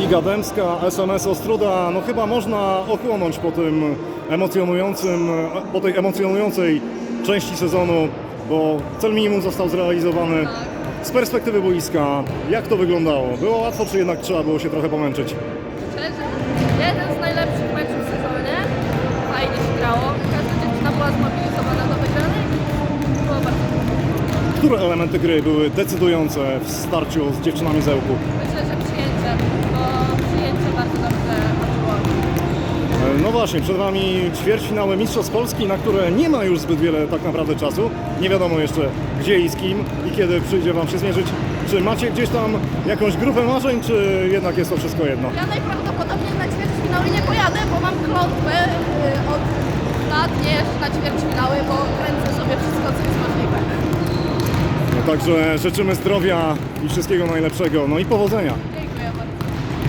Iga Dębska, SMS Ostruda, no chyba można ochłonąć po tym emocjonującym, po tej emocjonującej części sezonu, bo cel minimum został zrealizowany. Z perspektywy boiska, jak to wyglądało? Było łatwo, czy jednak trzeba było się trochę pomęczyć? Jeden z najlepszych meczów w sezonie. Fajnie się grało. Każda dziewczyna była zmobilizowana do wygranej. Było bardzo. Które elementy gry były decydujące w starciu z dziewczynami z Ełku? Myślę, że przyjęcie No właśnie, przed Wami ćwierćfinały Mistrzostw Polski, na które nie ma już zbyt wiele tak naprawdę czasu. Nie wiadomo jeszcze gdzie i z kim i kiedy przyjdzie Wam się zmierzyć. Czy macie gdzieś tam jakąś grupę marzeń, czy jednak jest to wszystko jedno? Ja najprawdopodobniej na ćwierćfinały nie pojadę, bo mam klątwę y, od lat nie na ćwierćfinały, bo kręcę sobie wszystko, co jest możliwe. No, także życzymy zdrowia i wszystkiego najlepszego, no i powodzenia.